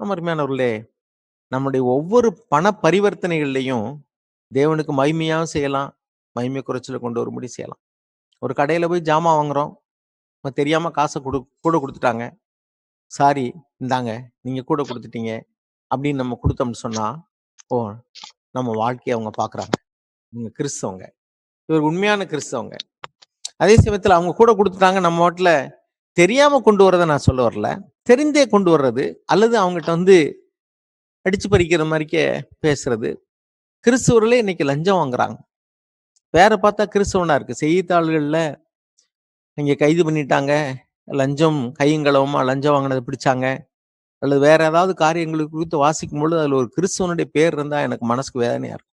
ஆமா அருமையானவர்களே நம்முடைய ஒவ்வொரு பண பரிவர்த்தனைகள்லையும் தேவனுக்கு மகிமையாகவும் செய்யலாம் மகிமை குறைச்சல கொண்டு வரும்படி செய்யலாம். ஒரு கடையில் போய் ஜாமான் வாங்குறோம் நம்ம தெரியாமல் காசை கொடு கூட கொடுத்துட்டாங்க. சாரி இந்தாங்க நீங்கள் கூட கொடுத்துட்டீங்க அப்படின்னு நம்ம கொடுத்தோம்னு சொன்னால் ஓ நம்ம வாழ்க்கையை அவங்க பார்க்குறாங்க இவங்க கிறிஸ்தவங்க. இவர் உண்மையான கிறிஸ்தவங்க. அதே சமயத்தில் அவங்க கூட கொடுத்துட்டாங்க நம்ம வாட்டில் தெரியாமல் கொண்டு வரதை நான் சொல்ல வரல. தெரிந்தே கொண்டு வர்றது அல்லது அவங்ககிட்ட வந்து அடிச்சு பறிக்கிற மாதிரிக்கே பேசுறது. கிறிஸ்துவர்களே இன்னைக்கு லஞ்சம் வாங்குறாங்க. வேற பார்த்தா கிறிஸ்தவனா இருக்கு. செய்தித்தாள்களில் இங்க கைது பண்ணிட்டாங்க லஞ்சம் கையங்களவமா லஞ்சம் வாங்கினதை பிடிச்சாங்க அல்லது வேற ஏதாவது காரியங்களுக்கு குறித்து வாசிக்கும் பொழுது அதுல ஒரு கிறிஸ்துவனுடைய பேர் இருந்தா எனக்கு மனசுக்கு வேதனையா இருக்கும்.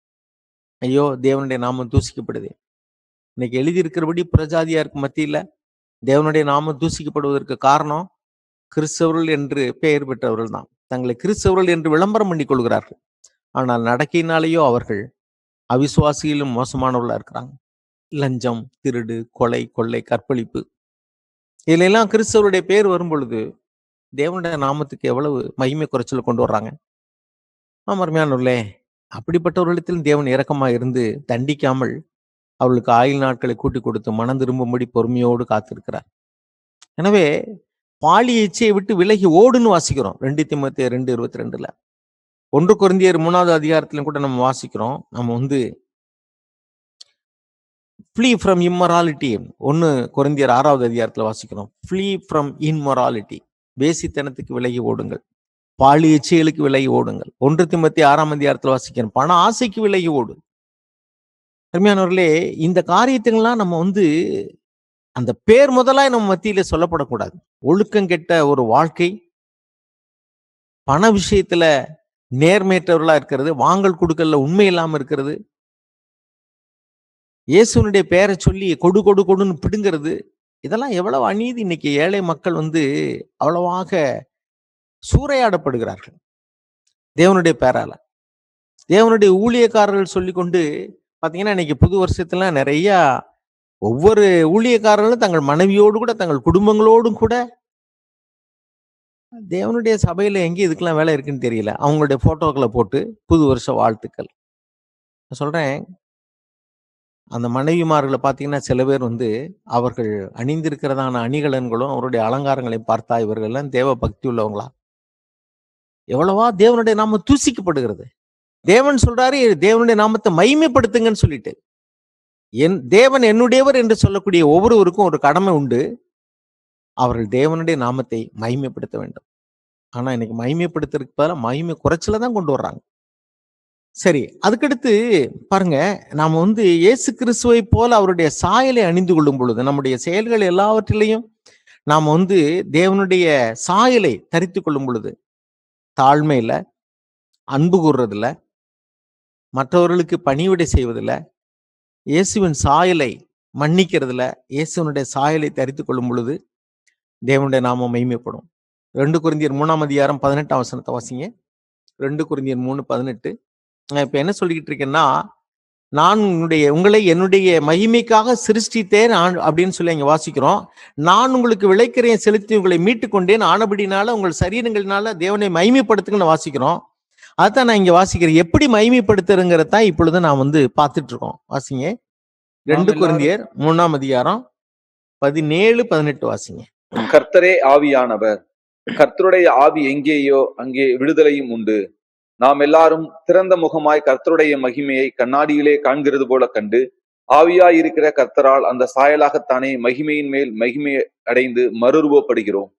ஐயோ தேவனுடைய நாமம் தூசிக்கப்படுது. இன்னைக்கு எழுதியிருக்கிறபடி பிரஜாதியாருக்கு மத்தியில். தேவனுடைய நாமம் தூசிக்கப்படுவதற்கு காரணம் கிறிஸ்தவர்கள் என்று பெயர் பெற்றவர்கள் தான். தங்களை கிறிஸ்தவர்கள் என்று விளம்பரம் பண்ணி கொள்கிறார்கள். ஆனால் நடக்கையினாலேயோ அவர்கள் அவிசுவாசியிலும் மோசமானவர்களா இருக்கிறாங்க. லஞ்சம் திருடு கொலை கொள்ளை கற்பழிப்பு. இதிலெல்லாம் கிறிஸ்தவருடைய பேர் வரும் பொழுது தேவனுடைய நாமத்துக்கு எவ்வளவு மகிமை குறைச்சல் கொண்டு வர்றாங்க? ஆமர்மையானவர்களே அப்படிப்பட்டவர்களிடத்தில் தேவன் இரக்கமா இருந்து தண்டிக்காமல் அவர்களுக்கு ஆயுள் நாட்களை கூட்டி கொடுத்து மனம் திரும்பும்படி பொறுமையோடு காத்திருக்கிறார். எனவே பாலி இச்சையை விட்டு விலகி ஓடுன்னு வாசிக்கிறோம். ரெண்டு திமுத்தி ரெண்டு இருபத்தி ரெண்டுல ஒன்று குருந்தியர் மூணாவது அதிகாரத்திலும் கூட நம்ம வாசிக்கிறோம். நம்ம வந்து ஃப்ளீ ஃப்ரம் இம்மொராலிட்டி ஒன்று குருந்தியர் ஆறாவது அதிகாரத்தில் வாசிக்கிறோம். ஃப்ளீ ஃப்ரம் இன்மொராலிட்டி வேசித்தனத்துக்கு விலகி ஓடுங்கள். பாலி இச்சைகளுக்கு விலகி ஓடுங்கள். ஒன்று திமுத்தி ஆறாம் அதிகாரத்தில் வாசிக்கிறோம். பண ஆசைக்கு விலகி ஓடு. அருமையானவர்களே இந்த காரியத்துங்கெல்லாம் நம்ம வந்து அந்த பேர் முதலாய் நம்ம மத்தியில சொல்லப்படக்கூடாது. ஒழுக்கம் கெட்ட ஒரு வாழ்க்கை பண விஷயத்துல நேர்மையற்றவர்களா இருக்கிறது வாங்கல் கொடுக்கல உண்மை இல்லாம இருக்கிறது இயேசுனுடைய பெயரை சொல்லி கொடு கொடு கொடுன்னு பிடுங்கிறது இதெல்லாம் எவ்வளவு அநீதி. இன்னைக்கு ஏழை மக்கள் வந்து அவ்வளவாக சூறையாடப்படுகிறார்கள். தேவனுடைய பேரால. தேவனுடைய ஊழியக்காரர்கள் சொல்லிக்கொண்டு பார்த்தீங்கன்னா இன்னைக்கு புது வருஷத்துல நிறையா ஒவ்வொரு ஊழியக்காரர்களும் தங்கள் மனைவியோடு கூட தங்கள் குடும்பங்களோடும் கூட தேவனுடைய சபையில எங்க இதுக்கெல்லாம் வேலை இருக்குன்னு தெரியல. அவங்களுடைய போட்டோக்களை போட்டு புது வருஷ வாழ்த்துக்கள். நான் சொல்றேன். அந்த மனைவிமார்களை பார்த்தீங்கன்னா சில பேர் வந்து அவர்கள் அணிந்திருக்கிறதான அணிகலன்களும் அவருடைய அலங்காரங்களை பார்த்தா இவர்கள் எல்லாம் தேவ பக்தி உள்ளவங்களா? எவ்வளவா தேவனுடைய நாம தூசிக்கப்படுகிறது. தேவன் சொல்றாரு தேவனுடைய நாமத்தை மைமைப்படுத்துங்கன்னு சொல்லிட்டு. என் தேவன் என்னுடையவர் என்று சொல்லக்கூடிய ஒவ்வொருவருக்கும் ஒரு கடமை உண்டு. அவர்கள் தேவனுடைய நாமத்தை மகிமைப்படுத்த வேண்டும். ஆனா இன்னைக்கு மகிமைப்படுத்துறதுக்கு பதிலாக மகிமை குறைச்சல தான் கொண்டு வர்றாங்க. சரி அதுக்கடுத்து பாருங்க நாம் வந்து இயேசு கிறிஸ்துவை போல அவருடைய சாயலை அணிந்து கொள்ளும் பொழுது நம்முடைய செயல்கள் எல்லாவற்றிலையும் நாம் வந்து தேவனுடைய சாயலை தரித்து கொள்ளும் பொழுது தாழ்மையில அன்பு கூறுறதுல மற்றவர்களுக்கு பணிவிடை செய்வதில் இயேசுவின் சாயலை மன்னிக்கிறதுல இயேசுவனுடைய சாயலை தரித்து கொள்ளும் பொழுது தேவனுடைய நாமம் மைமைப்படும் ரெண்டு குருந்தியர் மூணாம் அதிகாரம் பதினெட்டாம் வசனத்தை வாசிங்க. ரெண்டு குருந்தியர் மூணு பதினெட்டு. நான் இப்போ என்ன சொல்லிக்கிட்டு இருக்கேன்னா நான் உன்னுடைய உங்களை என்னுடைய மகிமைக்காக சிருஷ்டித்தேன் அப்படின்னு சொல்லி அங்கே வாசிக்கிறோம். நான் உங்களுக்கு விளைக்கிறேன் செலுத்தி உங்களை மீட்டு கொண்டேன் ஆனபடினால உங்கள் சரீரங்களினால தேவனை மகிமைப்படுத்துங்கன்னு வாசிக்கிறோம். அதான் நான் இங்க வாசிக்கிறேன். எப்படி மகிமைப்படுத்துறங்கிறத இப்பொழுது நான் வந்து பார்த்துட்டு இருக்கோம் வாசிங்க. ரெண்டு குருந்தியர் மூணாம் அதிகாரம் பதினேழு பதினெட்டு வாசிங்க. கர்த்தரே ஆவியானவர். கர்த்தருடைய ஆவி எங்கேயோ அங்கே விடுதலையும் உண்டு. நாம் எல்லாரும் திறந்த முகமாய் கர்த்தருடைய மகிமையை கண்ணாடியிலே காண்கிறது போல கண்டு ஆவியாய் இருக்கிற கர்த்தரால் அந்த சாயலாகத்தானே மகிமையின் மேல் மகிமை அடைந்து மறுரூபப்படுகிறோம்.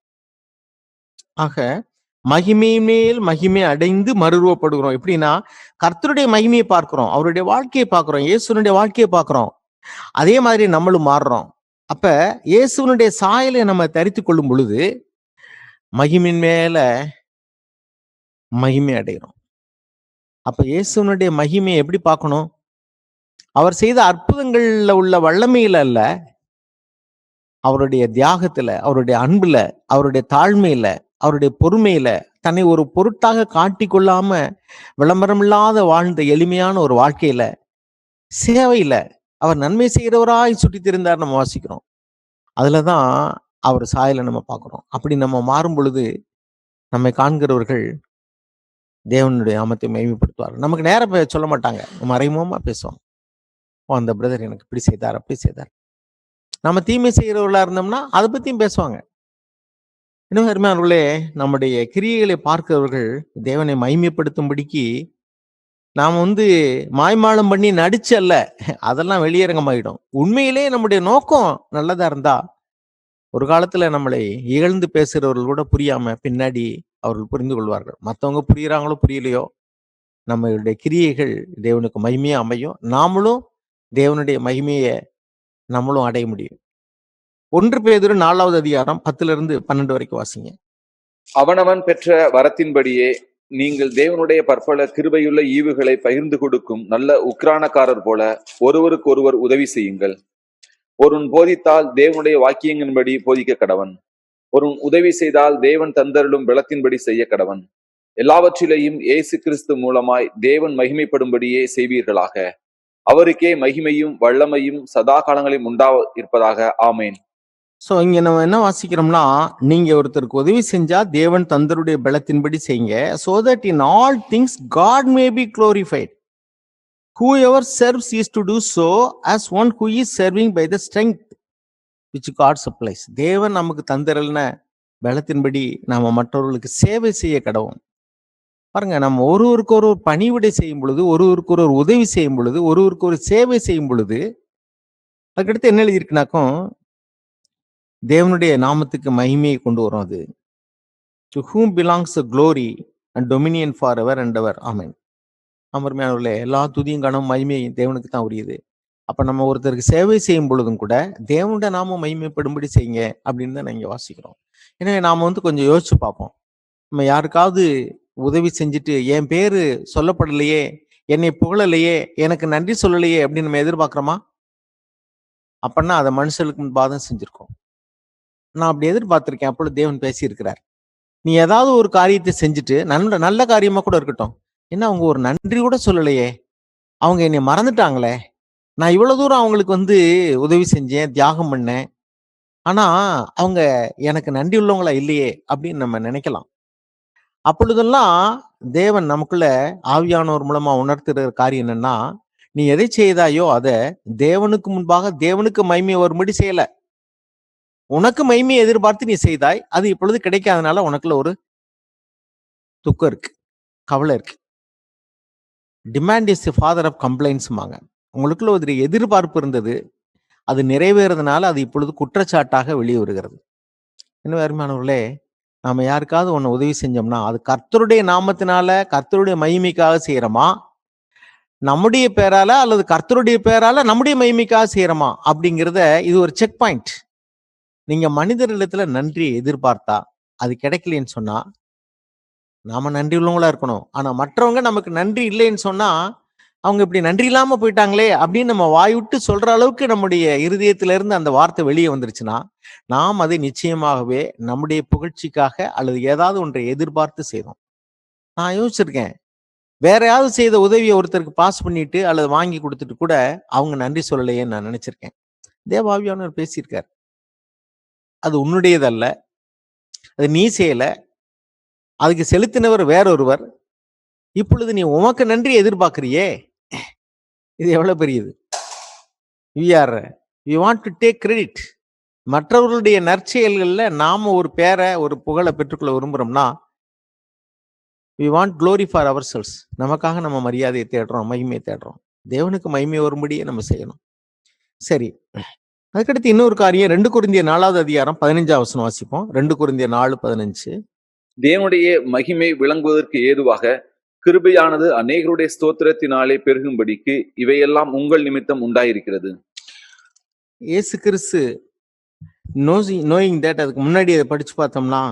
ஆக மகிமை மேல் மகிமை அடைந்து மறுரூபப்படுகிறோம் எப்படின்னா கர்த்தருடைய மகிமையை பார்க்கிறோம் அவருடைய வாழ்க்கையை பார்க்கிறோம் இயேசுனுடைய வாழ்க்கையை பார்க்கிறோம். அதே மாதிரி நம்மளும் மாறுறோம். அப்ப இயேசுனுடைய சாயலை நம்ம தரித்து கொள்ளும் பொழுது மகிமின் மேல மகிமை அடைகிறோம். அப்ப இயேசுனுடைய மகிமையை எப்படி பார்க்கணும்? அவர் செய்த அற்புதங்கள்ல உள்ள வல்லமையில அல்ல அவருடைய தியாகத்துல அவருடைய அன்புல அவருடைய தாழ்மையில அவருடைய பொறுமையில தன்னை ஒரு பொருட்டாக காட்டி கொள்ளாம விளம்பரம் இல்லாத வாழ்ந்த எளிமையான ஒரு வாழ்க்கையில சேவையில அவர் நன்மை செய்கிறவராய் சுற்றி திரிந்தார் நம்ம வாசிக்கிறோம். அதுலதான் அவர் சாயலை நம்ம பார்க்குறோம். அப்படி நம்ம மாறும் பொழுது நம்மை காண்கிறவர்கள் தேவனுடைய நாமத்தை மகிமைப்படுத்துவார் நமக்கு நேரம் பே- சொல்ல மாட்டாங்க. மறைமுகமா பேசுவாங்க ஓ அந்த பிரதர் எனக்கு இப்படி செய்தார் அப்படி செய்தார். நம்ம தீமை செய்கிறவர்களா இருந்தோம்னா அதை பத்தியும் பேசுவாங்க. இன்னும் அருமையானவர்களே நம்முடைய கிரியைகளை பார்க்கிறவர்கள் தேவனை மைமைப்படுத்தும்படிக்கு நாம் வந்து மாய்மாலம் பண்ணி நடிச்சு அல்ல அதெல்லாம் வெளியரங்கமாயிடும். உண்மையிலே நம்முடைய நோக்கம் நல்லதா இருந்தா ஒரு காலத்துல நம்மளை இகழ்ந்து பேசுறவர்கள் கூட புரியாம பின்னாடி அவர்கள் புரிந்து கொள்வார்கள். மற்றவங்க புரியுறாங்களோ புரியலையோ நம்மளுடைய கிரியைகள் தேவனுக்கு மகிமையா அமையும். நாமளும் தேவனுடைய மகிமையை நம்மளும் அடைய முடியும். ஒன்று பேதுரு நாலாவது அதிகாரம் பத்துல இருந்து பன்னெண்டு வரைக்கும் வாசிங்க. அவனவன் பெற்ற வரத்தின்படியே நீங்கள் தேவனுடைய பற்பல கிருபையுள்ள ஈவுகளை பகிர்ந்து கொடுக்கும் நல்ல உக்ரானக்காரர் போல ஒருவருக்கு ஒருவர் உதவி செய்யுங்கள். ஒருவன் போதித்தால் தேவனுடைய வாக்கியங்களின்படி போதிக்க கடவன். ஒருவன் உதவி செய்தால் தேவன் தந்தருளும் பலத்தின்படி செய்ய கடவன். எல்லாவற்றிலேயும் இயேசு கிறிஸ்து மூலமாய் தேவன் மகிமைப்படும்படியே செய்வீர்களாக. அவருக்கே மகிமையும் வல்லமையும் சதா காலங்களில் உண்டா இருப்பதாக ஆமேன். ஸோ இங்க நம்ம என்ன வாசிக்கிறோம்னா நீங்க ஒருத்தருக்கு உதவி செஞ்சா தேவன் தந்தருடைய பலத்தின்படி செய்யுங்க. So that in all things God may be glorified whoever serves is to do so as one who is serving by the strength which God supplies தேவன் நமக்கு தந்திரல்ன பலத்தின்படி நாம மற்றவர்களுக்கு சேவை செய்ய கடவும் பாருங்க நம்ம ஒருவருக்கு ஒரு பணிவிடை செய்யும் பொழுது ஒருவருக்கு ஒரு உதவி செய்யும் பொழுது ஒருவருக்கு ஒரு சேவை செய்யும் பொழுது அதுக்கடுத்து என்ன எழுதியிருக்குனாக்கும் தேவனுடைய நாமத்துக்கு மகிமையை கொண்டு வரும் அது. To whom belongs the glory and dominion for ever and ever amen அமர்மையானவர்களே எல்லா துதியும் கனமும் மகிமையும் தேவனுக்கு தான் உரியது. அப்போ நம்ம ஒருத்தருக்கு சேவை செய்யும் பொழுதும் கூட தேவனுடைய நாமம் மகிமைப்படும்படி செய்யுங்க அப்படின்னு தான் நாங்கள் வாசிக்கிறோம். எனவே நாம் வந்து கொஞ்சம் யோசிச்சு பார்ப்போம். நம்ம யாருக்காவது உதவி செஞ்சுட்டு என் பேர் சொல்லப்படலையே என்னை புகழலையே எனக்கு நன்றி சொல்லலையே அப்படின்னு நம்ம எதிர்பார்க்குறோமா? அப்படின்னா அதை மனுஷர்களுக்கு முன்பாதான் செஞ்சுருக்கோம். நான் அப்படி எதிர்பார்த்திருக்கேன். அப்பொழுது தேவன் பேசியிருக்கிறார். நீ ஏதாவது ஒரு காரியத்தை செஞ்சுட்டு நல்ல நல்ல காரியமா கூட இருக்கட்டும். என்ன அவங்க ஒரு நன்றி கூட சொல்லலையே. அவங்க என்னை மறந்துட்டாங்களே. நான் இவ்வளோ தூரம் அவங்களுக்கு வந்து உதவி செஞ்சேன் தியாகம் பண்ணேன். ஆனால் அவங்க எனக்கு நன்றி உள்ளவங்களா இல்லையே அப்படின்னு நம்ம நினைக்கலாம். அப்பொழுதெல்லாம் தேவன் நமக்குள்ள ஆவியானவர் மூலமா உணர்த்துற காரியம் என்னன்னா நீ எதை செய்தாயோ அதை தேவனுக்கு முன்பாக தேவனுக்கு மகிமை வரும்படி செய்யலை. உனக்கு மைமையை எதிர்பார்த்து நீ செய்தாய் அது இப்பொழுது கிடைக்காதனால உனக்குள்ள ஒரு துக்கம் இருக்கு கவலை இருக்கு. டிமாண்ட் இஸ் ஃபாதர் ஆஃப் கம்ப்ளைண்ட்ஸுமாங்க உங்களுக்குள்ள ஒரு எதிர்பார்ப்பு இருந்தது அது நிறைவேறதுனால அது இப்பொழுது குற்றச்சாட்டாக வெளியே வருகிறது. என்ன அருமையானவர்களே நாம் யாருக்காவது ஒன்று உதவி செஞ்சோம்னா அது கர்த்தருடைய நாமத்தினால கர்த்தருடைய மகிமைக்காக செய்கிறோமா நம்முடைய பேரால அல்லது கர்த்தருடைய பேரால நம்முடைய மகிமைக்காக செய்கிறோமா அப்படிங்கிறத இது ஒரு செக் பாயிண்ட் நீங்க மனிதர்களிடத்துல நன்றியை எதிர்பார்த்தா அது கிடைக்கலன்னு சொன்னா நாம நன்றி உள்ளவங்களா இருக்கணும். ஆனா மற்றவங்க நமக்கு நன்றி இல்லைன்னு சொன்னா அவங்க இப்படி நன்றி இல்லாம போயிட்டாங்களே அப்படின்னு நம்ம வாய் விட்டு சொல்ற அளவுக்கு நம்முடைய இருதயத்தில இருந்து அந்த வார்த்தை வெளியே வந்துருச்சுன்னா நாம் அதை நிச்சயமாகவே நம்முடைய புகழ்ச்சிக்காக அல்லது ஏதாவது ஒன்றை எதிர்பார்த்து செய்தோம் நான் யோசிச்சிருக்கேன். வேற செய்த உதவியை ஒருத்தருக்கு பாஸ் பண்ணிட்டு அல்லது வாங்கி கொடுத்துட்டு கூட அவங்க நன்றி சொல்லலையேன்னு நான் நினைச்சிருக்கேன். தேவாவியானவர் பேசியிருக்கார். அது உன்னுடையதல்ல. அது நீ செய்யல. அதுக்கு செலுத்தினவர் வேறொருவர். இப்பொழுது நீ உமக்கு நன்றி எதிர்பார்க்குறியே? இது எவ்வளோ பெரியது? We are we want to take credit மற்றவர்களுடைய நற்செயல்களில் நாம் ஒரு பேரை ஒரு புகழை பெற்றுக்கொள்ள விரும்புகிறோம்னா we want glory for ourselves நமக்காக நம்ம மரியாதையை தேடுறோம் மகிமையை தேடுறோம். தேவனுக்கு மகிமை வரும்படியே நம்ம செய்யணும். சரி. அதுக்கடுத்து இன்னொரு காரியம் ரெண்டு குருந்திய நாலாவது அதிகாரம் பதினஞ்சாம் வசனம் வாசிப்போம் ரெண்டு குருந்திய நாலு பதினஞ்சு தேவனுடைய மகிமை விளங்குவதற்கு ஏதுவாக கிருபையானது அநேகருடைய ஸ்தோத்திரத்தினாலே பெருகும்படிக்கு இவையெல்லாம் உங்கள் நிமித்தம் உண்டாயிருக்கிறது இயேசு கிறிஸ்து நோசி நோயிங் தட் அதுக்கு முன்னாடி அதை படிச்சு பார்த்தோம்னா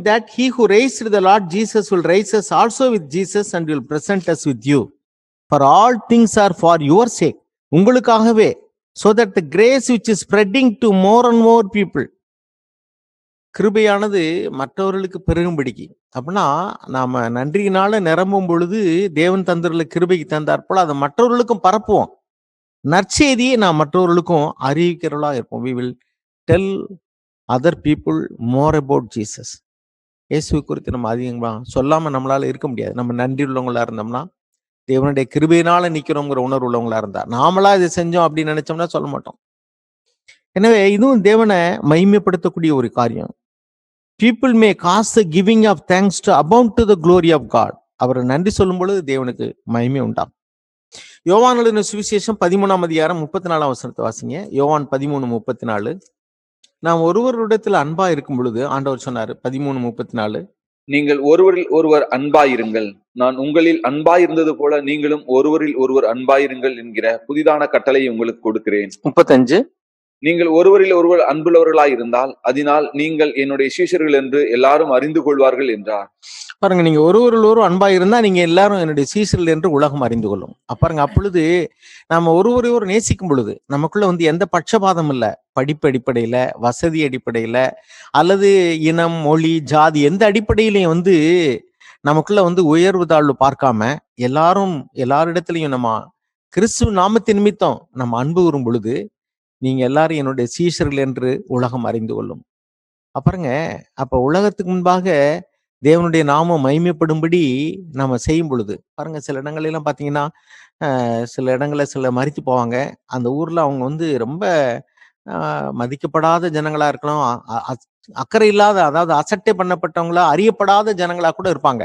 that he who raised the Lord Jesus will raise us also with Jesus and will present us with you. For all things are for your sake. உங்களுக்காகவே so that the grace which is spreading to more and more people கிருபையானது மற்றவர்களுக்கு பெருகும்படிக்கு அப்படின்னா நாம் நன்றியினால நிரம்பும் பொழுது தேவன் தந்திரல கிருபைக்கு தந்தார்போல் அதை மற்றவர்களுக்கும் பரப்புவோம். நற்செய்தியை நாம் மற்றவர்களுக்கும் அறிவிக்கிறவர்களா இருப்போம். We will tell other people more about Jesus இயேசு குறித்து நம்ம அதிகமாக சொல்லாமல் நம்மளால் இருக்க முடியாது. நம்ம நன்றி உள்ளவங்களாக இருந்தோம்னா தேவனுடைய கிருபையினால நிக்கிறோங்கிற உணர்வு உள்ளவங்களா இருந்தா நாமளா இதை செஞ்சோம் அப்படின்னு நினைச்சோம்னா சொல்ல மாட்டோம். எனவே இதுவும் தேவனை மகிமைப்படுத்தக்கூடிய ஒரு காரியம். People may cause the giving of thanks to abound to the glory of God அவர் நன்றி சொல்லும் பொழுது தேவனுக்கு மகிமை உண்டாம். யோவான் எழுதின சுவிசேஷம் பதிமூணாம் அதிகாரம் முப்பத்தி நாலாம் வசனத்தை வாசிங்க. யோவான் பதிமூணு முப்பத்தி நாலு நாம் ஒருவரிடத்தில் அன்பா இருக்கும் பொழுது ஆண்டவர் சொன்னார் பதிமூணு முப்பத்தி நாலு நீங்கள் ஒருவரில் ஒருவர் அன்பாயிருங்கள். நான் உங்களில் அன்பாயிருந்தது போல நீங்களும் ஒருவரில் ஒருவர் அன்பாயிருங்கள் என்கிற புதிதான கட்டளை உங்களுக்கு கொடுக்கிறேன். முப்பத்தஞ்சு. நீங்கள் ஒருவரில் ஒருவர் அன்புள்ளவர்களாய் இருந்தால் அதனால் நீங்கள் என்னுடைய சீஷர்கள் என்று எல்லாரும் அறிந்து கொள்வார்கள் என்றார். பாருங்க நீங்க ஒருவரில் ஒரு அன்பா இருந்தா நீங்க எல்லாரும் என்னுடைய சீசர்கள் என்று உலகம் அறிந்து கொள்ளும். பாருங்க அப்பொழுது நாம ஒருவரை ஒரு நேசிக்கும் பொழுது நமக்குள்ள வந்து எந்த பட்சபாதம் இல்லை. படிப்பு அடிப்படையில வசதி அடிப்படையில அல்லது இனம் மொழி ஜாதி எந்த அடிப்படையிலையும் வந்து நமக்குள்ள வந்து உயர்வு தாழ்வு பார்க்காம எல்லாரும் எல்லாரிடத்திலையும் நம்ம கிறிஸ்துவ நாமத்தின் நிமித்தம் நம்ம அன்பு கூறும் பொழுது நீங்க எல்லாரும் என்னுடைய சீஷர்கள் என்று உலகம் அறிந்து கொள்ளும். அப்புறங்க அப்ப உலகத்துக்கு முன்பாக தேவனுடைய நாமம் மகிமைப்படும்படி நம்ம செய்யும் பொழுது பாருங்க சில இடங்களெல்லாம் பார்த்தீங்கன்னா சில இடங்களில் சில மறித்து போவாங்க. அந்த ஊரில் அவங்க வந்து ரொம்ப மதிக்கப்படாத ஜனங்களாக இருக்கலாம். அ- அக்கறை இல்லாத அதாவது அசட்டை பண்ணப்பட்டவங்களா அறியப்படாத ஜனங்களாக கூட இருப்பாங்க.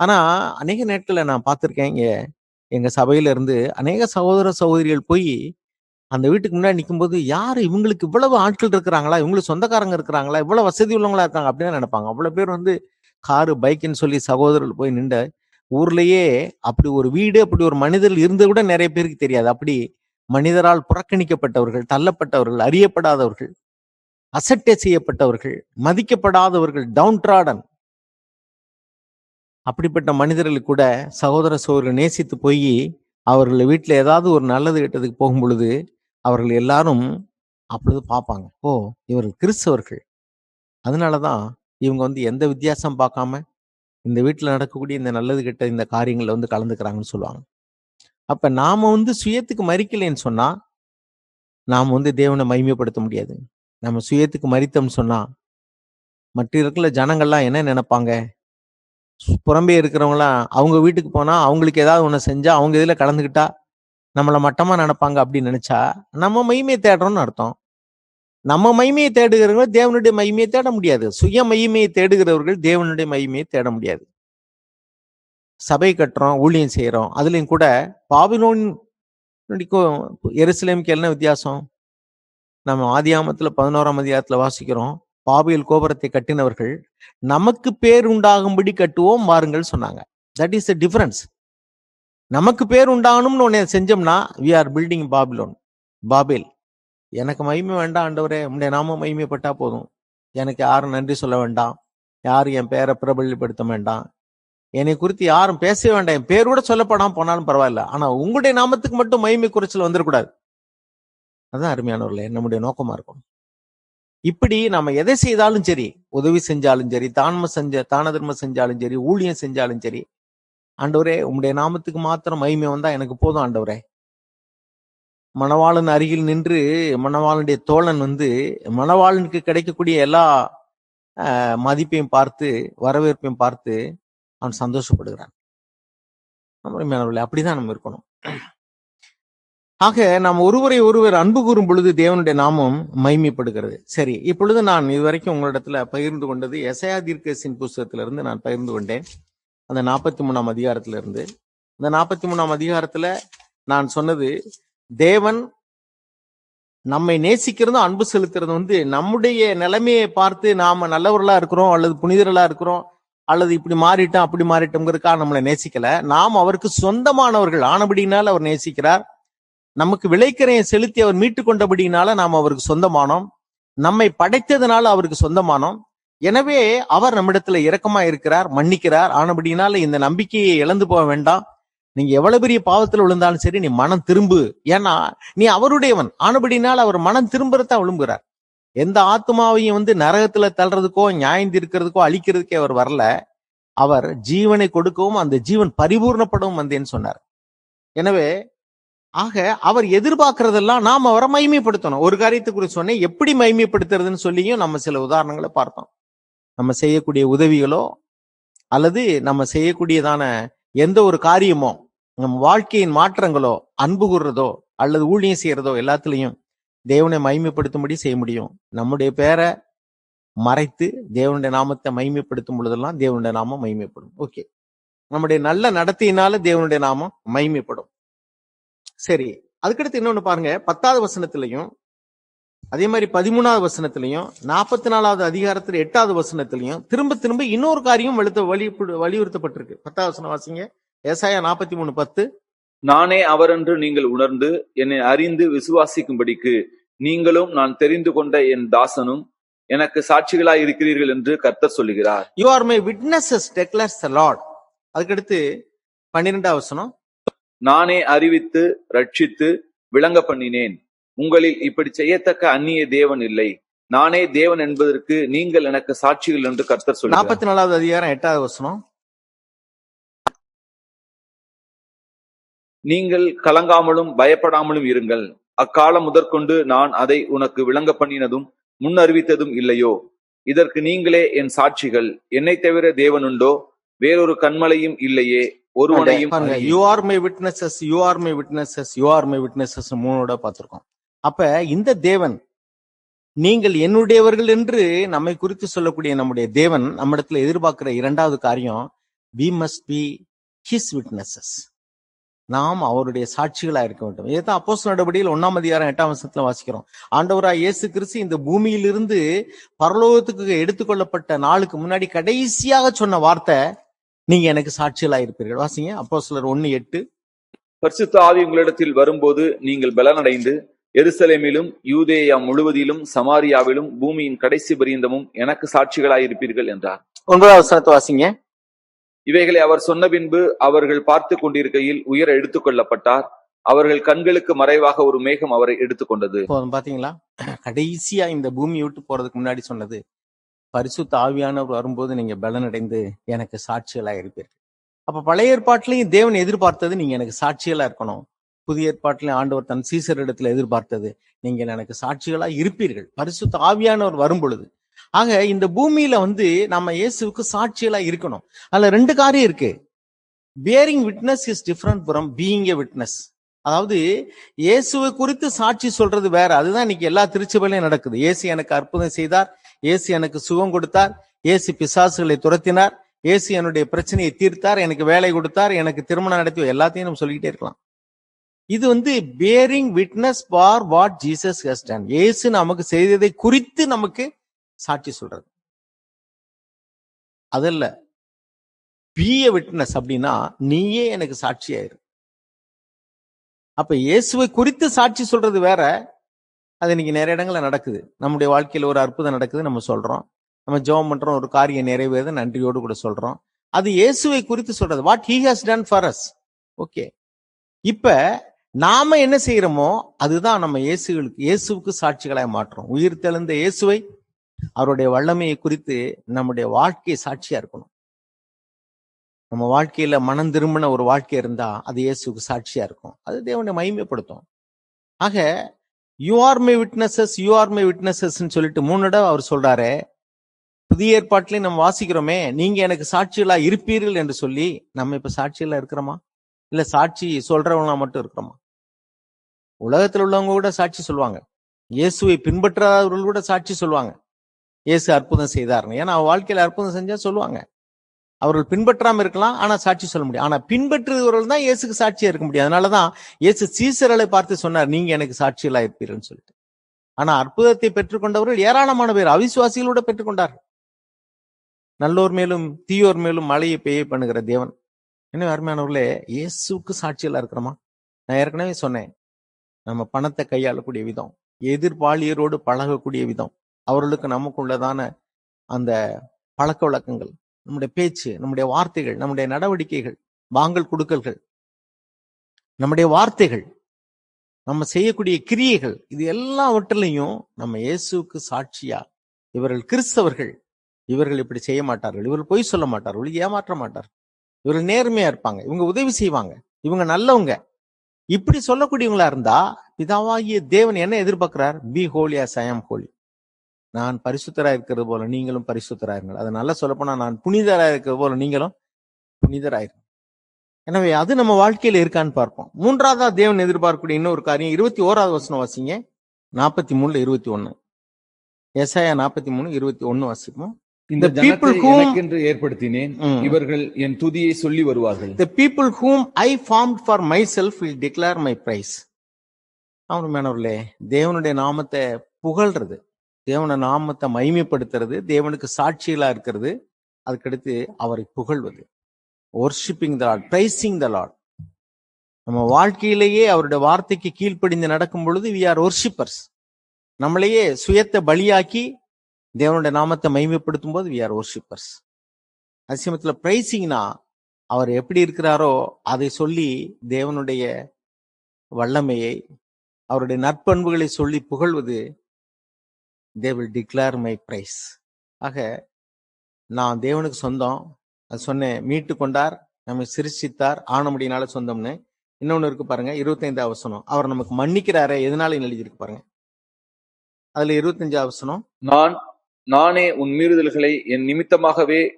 ஆனால் அநேக நேரத்தில் நான் பார்த்துருக்கேன் இங்கே எங்கள் சபையிலேருந்து அநேக சகோதர சகோதரிகள் போய் அந்த வீட்டுக்கு முன்னாடி நிற்கும்போது யார் இவங்களுக்கு இவ்வளவு ஆட்கள் இருக்கிறாங்களா? இவங்களுக்கு சொந்தக்காரங்க இருக்கிறாங்களா? இவ்வளவு வசதி உள்ளவங்களா இருக்காங்க? அப்படின்னு நினைப்பாங்க. அவ்வளவு பேர் வந்து காரு பைக்குன்னு சொல்லி சகோதரர்கள் போய் நின்ற ஊர்லயே அப்படி ஒரு வீடு அப்படி ஒரு மனிதர் இருந்தது கூட நிறைய பேருக்கு தெரியாது. அப்படி மனிதரால் புறக்கணிக்கப்பட்டவர்கள் தள்ளப்பட்டவர்கள் அறியப்படாதவர்கள் அசட்டை செய்யப்பட்டவர்கள் மதிக்கப்படாதவர்கள் டவுன் ட்ராடன் அப்படிப்பட்ட மனிதர்கள் கூட சகோதர சகோதரர்கள் நேசித்து போய் அவர்கள் வீட்டில் ஏதாவது ஒரு நல்லது கெட்டதுக்கு போகும் பொழுது அவர்கள் எல்லாரும் அப்பொழுது பார்ப்பாங்க ஓ இவர்கள் கிறிஸ்தவர்கள். அதனாலதான் இவங்க வந்து எந்த வித்தியாசம் பார்க்காம இந்த வீட்டில் நடக்கக்கூடிய இந்த நல்லது கிட்ட இந்த காரியங்களில் வந்து கலந்துக்கிறாங்கன்னு சொல்லுவாங்க. அப்போ நாம் வந்து சுயத்துக்கு மறிக்கலைன்னு சொன்னால் நாம் வந்து தேவனை மகிமைப்படுத்த முடியாது. நம்ம சுயத்துக்கு மறித்தோம்னு சொன்னால் மற்ற இருக்கிற ஜனங்கள்லாம் என்ன நினைப்பாங்க? புறம்பே இருக்கிறவங்களாம் அவங்க வீட்டுக்கு போனால் அவங்களுக்கு ஏதாவது ஒன்று செஞ்சால் அவங்க இதில் கலந்துக்கிட்டா நம்மளை மட்டமா நினைப்பாங்க அப்படின்னு நினைச்சா நம்ம மகிமையை தேடுறோம்னு அர்த்தம். நம்ம மகிமையை தேடுகிறவர்கள் தேவனுடைய மகிமையை தேட முடியாது. சுய மகிமையை தேடுகிறவர்கள் தேவனுடைய மகிமையை தேட முடியாது. சபை கட்டுறோம் ஊழியம் செய்கிறோம் அதுலேயும் கூட பாபிலோன் எருசலேமுக்கு என்ன வித்தியாசம்? நம்ம ஆதியாமத்தில் பதினோராம் அதிகாரத்தில் வாசிக்கிறோம் பாபியல் கோபுரத்தை கட்டினவர்கள் நமக்கு பேர் உண்டாகும்படி கட்டுவோம் வாருங்கள் சொன்னாங்க. தட் இஸ் த டிஃபரன்ஸ் நமக்கு பேர் உண்டாகணும்னு ஒன்னு செஞ்சோம்னா we are building Babylon Babel எனக்கு மகிமை வேண்டாம் ஆண்டவரே. உடைய நாம மகிமைப்பட்டா போதும். எனக்கு யாரும் நன்றி சொல்ல வேண்டாம். யாரும் என் பேரை பிரபலப்படுத்த வேண்டாம். என்னை குறித்து யாரும் பேசவே வேண்டாம். என் பேர் கூட சொல்லப்படாம போனாலும் பரவாயில்ல. ஆனா உங்களுடைய நாமத்துக்கு மட்டும் மகிமை குறைச்சல் வந்துடக்கூடாது அதுதான் அருமையானவர்களே நம்முடைய நோக்கமா இருக்கும் இப்படி நம்ம எதை செய்தாலும் சரி உதவி செஞ்சாலும் சரி தான்ம செஞ்ச தான தர்மம் செஞ்சாலும் சரி ஊழியம் செஞ்சாலும் சரி ஆண்டவரே உங்களுடைய நாமத்துக்கு மாத்திரம் மகிமை வந்தா எனக்கு போதும் ஆண்டவரே. மணவாளன் அருகில் நின்று மணவாளனுடைய தோழன் வந்து மணவாளனுக்கு கிடைக்கக்கூடிய எல்லா அஹ், மதிப்பையும் பார்த்து வரவேற்பையும் பார்த்து அவன் சந்தோஷப்படுகிறான். அருமையானவர்களே, அப்படிதான் நம்ம இருக்கணும். ஆக நாம் ஒருவரை ஒருவர் அன்பு கூறும் பொழுது தேவனுடைய நாமம் மகிமைப்படுகிறது. சரி இப்பொழுது நான் இதுவரைக்கும் உங்களிடத்துல பகிர்ந்து கொண்டது எசையா தீர்க்கசின் புஸ்தகத்திலிருந்து நான் பகிர்ந்து கொண்டேன். அந்த நாற்பத்தி மூணாம் அதிகாரத்துல இருந்து அந்த நாற்பத்தி மூணாம் அதிகாரத்துல நான் சொன்னது தேவன் நம்மை நேசிக்கிறதும் அன்பு செலுத்துறதும் வந்து நம்முடைய நிலைமையை பார்த்து நாம நல்லவர்களா இருக்கிறோம் அல்லது புனிதர்களா இருக்கிறோம் அல்லது இப்படி மாறிட்டோம் அப்படி மாறிட்டோங்கிறதுக்காக நம்மளை நேசிக்கல. நாம் அவருக்கு சொந்தமானவர்கள் ஆனபடியினால் அவர் நேசிக்கிறார். நமக்கு விளைக்கரையை செலுத்தி அவர் மீட்டு கொண்டபடியினால நாம் அவருக்கு சொந்தமானோம். நம்மை படைத்ததுனால அவருக்கு சொந்தமானோம். எனவே அவர் நம்மிடத்துல இரக்கமா இருக்கிறார் மன்னிக்கிறார். ஆனபடியினால இந்த நம்பிக்கையை இழந்து போக வேண்டாம். நீங்க எவ்வளவு பெரிய பாவத்துல விழுந்தாலும் சரி நீ மனம் திரும்பு. ஏன்னா நீ அவருடையவன். ஆனபடினால் அவர் மனம் திரும்புறதான் விழும்புகிறார். எந்த ஆத்மாவையும் வந்து நரகத்துல தள்ளுறதுக்கோ நியாயந்தி இருக்கிறதுக்கோ அழிக்கிறதுக்கே அவர் வரல. அவர் ஜீவனை கொடுக்கவும் அந்த ஜீவன் பரிபூர்ணப்படவும் வந்தேன்னு சொன்னார். எனவே ஆக அவர் எதிர்பார்க்கறதெல்லாம் நாம் அவரை மைமைப்படுத்தணும் ஒரு காரியத்தை குறித்து சொன்னேன் எப்படி மைமைப்படுத்துறதுன்னு சொல்லியும் நம்ம சில உதாரணங்களை பார்த்தோம். நம்ம செய்யக்கூடிய உதவிகளோ அல்லது நம்ம செய்யக்கூடியதான எந்த ஒரு காரியமோ நம்ம வாழ்க்கையின் மாற்றங்களோ அன்பு கூறுறதோ அல்லது ஊழியம் செய்யறதோ எல்லாத்துலேயும் தேவனை மகிமைப்படுத்தும்படி செய்ய முடியும். நம்முடைய பேரை மறைத்து தேவனுடைய நாமத்தை மகிமைப்படுத்தும் பொழுதெல்லாம் தேவனுடைய நாமம் மகிமைப்படும். ஓகே. நம்முடைய நல்ல நடத்தையினால தேவனுடைய நாமம் மகிமைப்படும். சரி. அதுக்கடுத்து இன்னொன்னு பாருங்க. பத்தாவது வசனத்திலையும் அதே மாதிரி பதிமூணாவது வசனத்திலையும் நாற்பத்தி நாலாவது அதிகாரத்துல எட்டாவது வசனத்திலையும் திரும்ப திரும்ப இன்னொரு காரியம் வலுத்த வலி வலியுறுத்தப்பட்டிருக்கு. பத்தாவது வசனம் வாசிங்க. ஏசாயா நாற்பத்தி மூணு பத்து. நானே அவரென்று நீங்கள் உணர்ந்து என்னை அறிந்து விசுவாசிக்கும்படிக்கு நீங்களும் நான் தெரிந்து கொண்ட என் தாசனும் எனக்கு சாட்சிகளாய் இருக்கிறீர்கள் என்று கர்த்தர் சொல்லுகிறார். You are my witnesses declares Lord அதுக்கடுத்து பன்னிரெண்டாவது வசனம். நானே அறிவித்து ரட்சித்து விளங்க பண்ணினேன். உங்களில் இப்படி செய்யத்தக்க அந்நிய தேவன் இல்லை. நானே தேவன் என்பதற்கு நீங்கள் எனக்கு சாட்சிகள் என்று கர்த்தர் சொல்லுகிறார் நாற்பத்தி நாலாவது அதிகாரம் எட்டாவது வசனம். நீங்கள் கலங்காமலும் பயப்படாமலும் இருங்கள். அக்காலம் முதற்கொண்டு நான் அதை உனக்கு விளங்க பண்ணினதும் முன் அறிவித்ததும் இல்லையோ? இதற்கு நீங்களே என் சாட்சிகள். என்னை தவிர தேவனுண்டோ வேறொரு கண்மலையும் இல்லையே. ஒருவனையும். You are my witnesses you are my witnesses you are my witnesses மூணோட பார்த்திருக்கோம். அப்ப இந்த தேவன் நீங்கள் என்னுடையவர்கள் என்று நம்மை குறித்து சொல்லக்கூடிய நம்முடைய தேவன் நம்மிடத்துல எதிர்பார்க்கிற இரண்டாவது காரியம் we must be his witnesses நாம் அவருடைய சாட்சிகளா இருக்க வேண்டும். இதுதான் அப்போஸ் நடவடிக்கையில் ஒன்னாம் அதிகாரம் எட்டாம் வருஷத்துல வாசிக்கிறோம். ஆண்டவராய் இயேசு கிறிஸ்து இந்த பூமியிலிருந்து பரலோகத்துக்கு எடுத்துக்கொள்ளப்பட்ட நாளுக்கு முன்னாடி கடைசியாக சொன்ன வார்த்தை நீங்க எனக்கு சாட்சிகளா இருப்பீர்கள். வாசிங்க அப்போ சிலர் ஒன்னு எட்டு. பரிசுத்த ஆவி உங்களிடத்தில் வரும்போது நீங்கள் பலனடைந்து எருசலேமிலும் யூதேயா முழுவதிலும் சமாரியாவிலும் பூமியின் கடைசி பரியந்தமும் எனக்கு சாட்சிகளாய் இருப்பீர்கள் என்றார். ஒன்பதாவது வசனத்தை வாசிங்க. இவைகளை அவர் சொன்ன பின்பு அவர்கள் பார்த்து கொண்டிருக்கையில் உயர எடுத்துக்கொள்ளப்பட்டார் அவர்கள் கண்களுக்கு மறைவாக ஒரு மேகம் அவரை எடுத்துக்கொண்டது பாத்தீங்களா? கடைசியா இந்த பூமியை விட்டு போறதுக்கு முன்னாடி சொன்னது பரிசுத்த ஆவியானவர் வரும்போது நீங்க பலனடைந்து எனக்கு சாட்சிகளா இருப்பீர்கள் அப்ப பழைய ஏற்பாட்டிலையும் தேவன் எதிர்பார்த்தது நீங்க எனக்கு சாட்சிகளா இருக்கணும் புதிய ஏற்பாட்டில் ஆண்டவர் தன் சீசரிடத்துல எதிர்பார்த்தது. நீங்கள் எனக்கு சாட்சிகளாக இருப்பீர்கள். பரிசுத்த ஆவியானவர் வரும் பொழுது ஆக இந்த பூமியில வந்து நம்ம இயேசுவுக்கு சாட்சிகளா இருக்கணும். அதுல ரெண்டு காரியம் இருக்கு. Bearing witness is different from being a witness அதாவது இயேசுவை குறித்து சாட்சி சொல்றது வேற. அதுதான் இன்னைக்கு எல்லா திருச்சபையிலையும் நடக்குது. இயேசு எனக்கு அற்புதம் செய்தார். இயேசு எனக்கு சுகம் கொடுத்தார். இயேசு பிசாசுகளை துரத்தினார். இயேசு என்னுடைய பிரச்சனையை தீர்த்தார். எனக்கு வேலை கொடுத்தார். எனக்கு திருமணம் நடத்தி எல்லாத்தையும் நம்ம சொல்லிக்கிட்டே இருக்கலாம். இது வந்து bearing witness for what Jesus has done ஏசு நமக்கு செய்ததை குறித்து நமக்கு சாட்சி சொல்றது அதல்ல பிய விட்னஸ் அப்படின்னா நீயே எனக்கு சாட்சியாயிரு. அப்ப இயேசுவை குறித்து சாட்சி சொல்றது வேற அது இன்னைக்கு நிறைய இடங்கள்ல நடக்குது. நம்முடைய வாழ்க்கையில் ஒரு அற்புதம் நடக்குது நம்ம சொல்றோம். நம்ம ஜெபம் பண்றோம் ஒரு காரியம் நிறைவேறது நன்றியோடு கூட சொல்றோம். அது இயேசுவை குறித்து சொல்றது. What he has done for us okay இப்ப நாம என்ன செய்யறோமோ அதுதான் நம்ம இயேசுகளுக்கு இயேசுவுக்கு சாட்சிகளாய் மாற்றுறோம் உயிர் தெழுந்த இயேசுவை அவருடைய வல்லமையை குறித்து நம்முடைய வாழ்க்கை சாட்சியா இருக்கணும். நம்ம வாழ்க்கையில மனம் திரும்பின ஒரு வாழ்க்கை இருந்தா அது இயேசுக்கு சாட்சியா இருக்கும். அது தேவனை மகிமைப்படுத்தும். ஆக you are my witnesses you are my witnesses சொல்லிட்டு மூணு தடவை அவர் சொல்றாரு. புதிய ஏற்பாட்டிலையும் நம்ம வாசிக்கிறோமே நீங்க எனக்கு சாட்சிகளா இருப்பீர்கள் என்று சொல்லி நம்ம இப்ப சாட்சிகளா இருக்கிறோமா? இல்ல சாட்சி சொல்றவங்களா மட்டும் இருக்கிறோமா? உலகத்துல உள்ளவங்க கூட சாட்சி சொல்லுவாங்க. இயேசுவை பின்பற்றாதவர்கள் கூட சாட்சி சொல்லுவாங்க. இயேசு அற்புதம் செய்தார்னு. ஏன்னா அவன் வாழ்க்கையில அற்புதம் செஞ்சா சொல்லுவாங்க. அவர்கள் பின்பற்றாம இருக்கலாம் ஆனா சாட்சி சொல்ல முடியும். ஆனா பின்பற்றுகிறவர்கள் தான் இயேசுக்கு சாட்சியா இருக்க முடியும். அதனாலதான் இயேசு சீசர்களை பார்த்து சொன்னார் நீங்க எனக்கு சாட்சிகளா இருப்பீர்கள் சொல்லிட்டு. ஆனா அற்புதத்தை பெற்றுக்கொண்டவர்கள் ஏராளமான பேர் அவிசுவாசிகளோட பெற்றுக்கொண்டார்கள் நல்லோர் மேலும் தீயோர் மேலும் மழையை பெய்ய பண்ணுகிற தேவன். என்ன அருமையானவர்களே இயேசுக்கு சாட்சியெல்லாம் இருக்கிறோமா? நான் ஏற்கனவே சொன்னேன் நம்ம பணத்தை கையாளக்கூடிய விதம் எதிர்பாலியரோடு பழகக்கூடிய விதம் அவர்களுக்கு நமக்குள்ளதான அந்த பழக்க வழக்கங்கள் நம்முடைய பேச்சு நம்முடைய வார்த்தைகள் நம்முடைய நடவடிக்கைகள் வாங்கல் கொடுக்கல்கள் நம்முடைய வார்த்தைகள் நம்ம செய்யக்கூடிய கிரியைகள் இது எல்லாவற்றிலையும் நம்ம இயேசுவுக்கு சாட்சியா இவர்கள் கிறிஸ்தவர்கள் இவர்கள் இப்படி செய்ய மாட்டார்கள் இவர்கள் பொய் சொல்ல மாட்டார்கள் ஏமாற்ற மாட்டார்கள் இவர்கள் நேர்மையா இருப்பாங்க இவங்க உதவி செய்வாங்க இவங்க நல்லவங்க இப்படி சொல்லக்கூடியவங்களா இருந்தா பிதாவாகிய தேவன் என்ன எதிர்பார்க்கிறார்? Be holy as I holy நான் பரிசுத்தரா இருக்கிறது போல நீங்களும் பரிசுத்தராயிருங்கள் அதை நல்லா சொல்லப்போனா நான் புனிதரா இருக்கிறது போல நீங்களும் புனிதராயிருங்க எனவே அது நம்ம வாழ்க்கையில இருக்கான்னு பார்ப்போம். மூன்றாவதா தேவன் எதிர்பார்க்கக்கூடிய இன்னொரு காரியம் இருபத்தி ஓராவது வசனம் வாசிங்க. நாற்பத்தி மூணுல இருபத்தி ஒன்னு எஸ்ஐயா நாற்பத்தி மூணு இருபத்தி ஒன்னு வாசிப்போம். இந்த எனக்கென்று ஏற்படுத்தினேன். ம். இவர்கள் என் துதியை சொல்லி வருவார்கள். The people whom I formed for myself will declare my praise. அவனுமேனவர்களே தேவனுடைய நாமத்தை புகழ்றது தேவன நாமத்தை மகிமைப்படுத்துறது தேவனுக்கு சாட்சிகளா இருக்கிறது அதுக்கடுத்து அவரை புகழ்வது. Worshipping the Lord praising the Lord நம்ம வாழ்க்கையிலேயே அவருடைய வார்த்தைக்கு கீழ்ப்படிந்து நடக்கும் பொழுது வி ஆர் ஒர்ஷிப்பர்ஸ் நம்மளையே சுயத்தை பலியாக்கி தேவனுடைய நாமத்தை மைமைப்படுத்தும் போது வி ஆர் ஒர்ஷிப்பர்ஸ் அசியமத்துல பிரைசிங்னா அவர் எப்படி இருக்கிறாரோ அதை சொல்லி தேவனுடைய வல்லமையை அவருடைய நற்பண்புகளை சொல்லி புகழ்வது they will declare my praise ஆக நான் தேவனுக்கு சொந்தம் அது சொன்னேன் மீட்டு கொண்டார் நம்மை சிரிச்சித்தார் ஆனமுடியினால சொந்தம்னு. இன்னொன்னு இருக்கு பாருங்க இருபத்தைந்து அவசனம் அவர் நமக்கு மன்னிக்கிறாரே எதனால எழுதியிருக்கு பாருங்க. அதுல இருபத்தஞ்சு அவசனம் நான் நானே உன் மீறுதல்களை என் நிமித்தமாகவே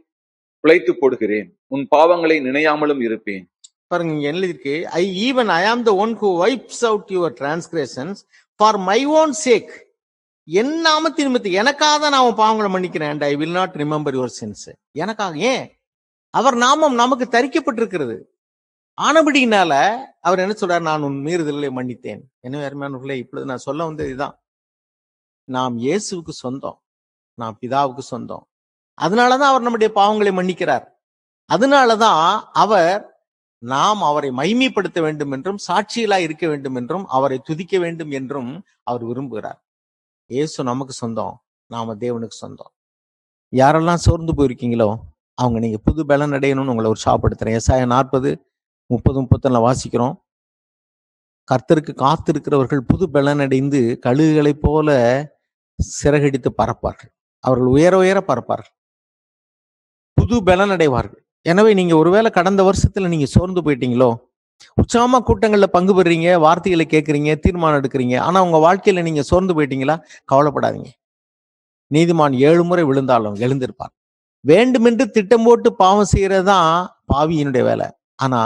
பிழைத்து போடுகிறேன். உன் பாவங்களை நினையாமலும் இருப்பேன். பாருங்க இங்க என்ன I even I am the one who wipes out your transgressions for my own sake என் நாமத்தின் நிமித்தம் எனக்காக தான் நான் உன் பாவங்களை மன்னிக்கிறேன். And I will not remember your sins எனக்காக ஏன்? அவர் நாமம் நமக்கு தரிக்கப்பட்டிருக்கிறது. ஆனபடினால அவர் என்ன சொல்றார்? நான் உன் மீறுதலை மன்னித்தேன். என்ன அருமையானவர்களே இப்பொழுது நான் சொல்ல வந்தது இதுதான். நாம் இயேசுவுக்கு சொந்தம். நான் பிதாவுக்கு சொந்தம். அதனாலதான் அவர் நம்முடைய பாவங்களை மன்னிக்கிறார். அதனாலதான் அவர் நாம் அவரை மைமைப்படுத்த வேண்டும் என்றும் சாட்சியலா இருக்க வேண்டும் என்றும் அவரை துதிக்க வேண்டும் என்றும் அவர் விரும்புகிறார். இயேசு நமக்கு சொந்தம் நாம தேவனுக்கு சொந்தம். யாரெல்லாம் சோர்ந்து போயிருக்கீங்களோ அவங்க நீங்க புது பலன் அடையணும்னு உங்களை ஒரு சாப்படுத்துறேன். ஏசாய நாற்பது முப்பது முப்பத்தொன்னுல வாசிக்கிறோம். கர்த்தருக்கு காத்திருக்கிறவர்கள் புது பலன் அடைந்து கழுகுகளைப் போல சிறகடித்து பறப்பார்கள். அவர்கள் உயர உயர பார்ப்பார்கள். புது பலன் அடைவார்கள் எனவே நீங்க ஒருவேளை கடந்த வருஷத்துல நீங்க சோர்ந்து போயிட்டீங்களோ உற்சாகமா கூட்டங்களில் பங்கு பெறீங்க வார்த்தைகளை கேட்குறீங்க தீர்மானம் எடுக்கிறீங்க ஆனா உங்க வாழ்க்கையில நீங்க சோர்ந்து போயிட்டீங்களா? கவலைப்படாதீங்க. நீதிமான் ஏழு முறை விழுந்தாலும் எழுந்திருப்பார். வேண்டுமென்று திட்டம் போட்டு பாவம் செய்யறதுதான் பாவியினுடைய வேலை. ஆனா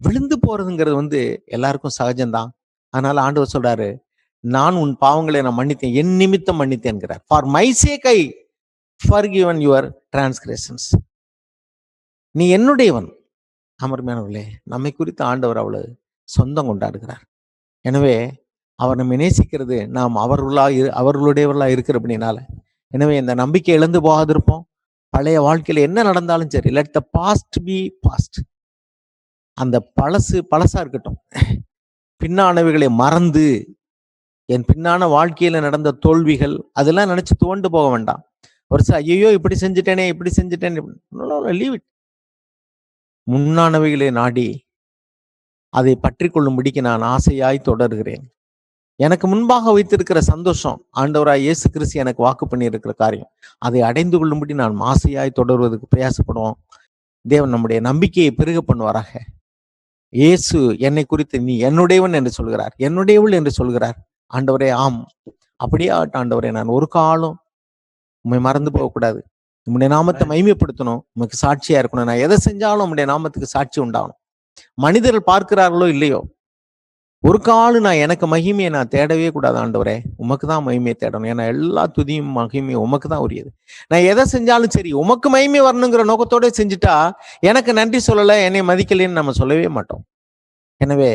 விழுந்து போறதுங்கிறது வந்து எல்லாருக்கும் சகஜம்தான். அதனால ஆண்டவர் சொல்றாரு நான் உன் பாவங்களை நான் மன்னித்தேன் என் நிமித்தம் மன்னித்தேன்கிறார். For my sake I forgiven your transgressions நீ என்னுடையவன். அமர்மையானவர்களே நம்மை குறித்து ஆண்டவர் அவ்வளவு சொந்தம் கொண்டாடுகிறார். எனவே அவர் நம்மை நேசிக்கிறது நாம் அவர்களா இரு- இருக்கிற அப்படின்னால எனவே இந்த நம்பிக்கை இழந்து போகாதிருப்போம். பழைய வாழ்க்கையில் என்ன நடந்தாலும் சரி let the past be past அந்த பழசு பழசா இருக்கட்டும். பின்னானவைகளை மறந்து என் பின்னான வாழ்க்கையில நடந்த தோல்விகள் அதெல்லாம் நினைச்சு துவண்டு போக வேண்டாம். ஒரு சார் ஐயோ இப்படி செஞ்சுட்டேனே இப்படி செஞ்சுட்டேனே லீவ் இட் முன்னானவைகளை நாடி அதை பற்றி கொள்ளும்படிக்கு நான் ஆசையாய் தொடர்கிறேன். எனக்கு முன்பாக வைத்திருக்கிற சந்தோஷம் ஆண்டவராய் இயேசு கிறிஸ்து எனக்கு வாக்கு பண்ணியிருக்கிற காரியம். அதை அடைந்து கொள்ளும்படி நான் ஆசையாய் தொடர்வதற்கு பிரயாசப்படுவோம். தேவன் நம்முடைய நம்பிக்கையை பெருக பண்ணுவாராக. இயேசு என்னை குறித்து நீ என்னுடையவன் என்று சொல்கிறார். என்னுடையவள் என்று சொல்கிறார். ஆண்டவரே ஆம். அப்படியே ஆகட்டும் ஆண்டவரே நான் ஒரு காலம் உண்மை மறந்து போகக்கூடாது. உம்முடைய நாமத்தை மைமைப்படுத்தணும் உமக்கு சாட்சியா இருக்கணும். நான் எதை செஞ்சாலும் உம்முடைய நாமத்துக்கு சாட்சி உண்டாகணும். மனிதர்கள் பார்க்கிறார்களோ இல்லையோ ஒரு காலம் நான் எனக்கு மகிமையை நான் தேடவே கூடாது ஆண்டவரே. உமக்கு தான் மகிமையை தேடணும். ஏன்னா எல்லா துதியும் மகிமையும் உமக்கு தான் உரியது. நான் எதை செஞ்சாலும் சரி உமக்கு மகிமை வரணுங்கிற நோக்கத்தோட செஞ்சுட்டா எனக்கு நன்றி சொல்லலை என்னை மதிக்கலைன்னு நம்ம சொல்லவே மாட்டோம். எனவே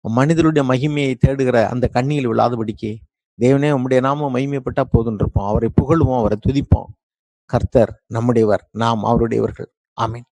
மனிதருடைய மகிமையை தேடுகிற அந்த கண்ணியில் விழாதபடிக்கு தேவனே உம்முடைய நாம மகிமைப்பட்டா போதுன்னு இருப்போம். அவரை புகழுவோம் அவரை துதிப்போம். கர்த்தர் நம்முடையவர் நாம் அவருடையவர்கள். ஆமீன்.